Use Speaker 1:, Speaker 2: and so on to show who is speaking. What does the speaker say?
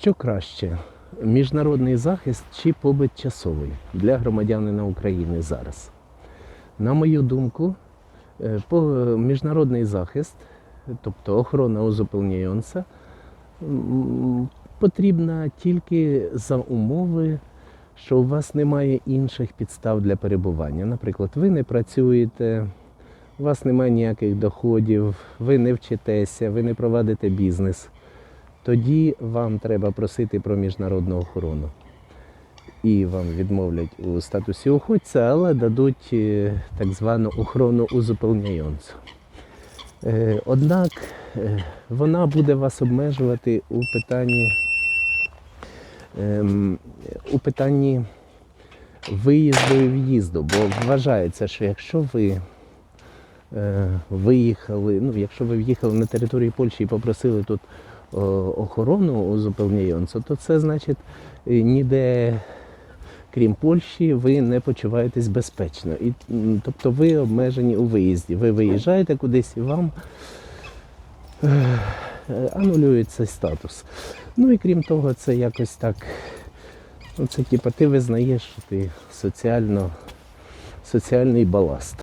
Speaker 1: Що краще, міжнародний захист чи побит часовий для громадянина України зараз? На мою думку, е, міжнародний захист, тобто охорона узупевнюється, потрібна тільки за умови, що у вас немає інших підстав для перебування. Наприклад, ви не працюєте, у вас немає ніяких доходів, ви не вчитеся, ви не проводите бізнес. Тоді вам треба просити про міжнародну охорону. І вам відмовлять у статусі охотця, але дадуть е, так звану охорону узупевняйонцю. Е, Однак е, вона буде вас обмежувати у питанні, ем, у питанні виїзду і в'їзду, бо вважається, що якщо ви виїхали, ну, якщо ви в'їхали на територію Польщі і попросили тут охорону узупевняйонцю, то це значить е, ніде, крім Польщі, ви не почуваєтесь безпечно. І, тобто ви обмежені у виїзді. Ви виїжджаєте кудись і вам е, е, анулюють цей статус. Ну і крім того, це якось так. Ну, це типа ти визнаєш, що ти соціально, соціальний баласт.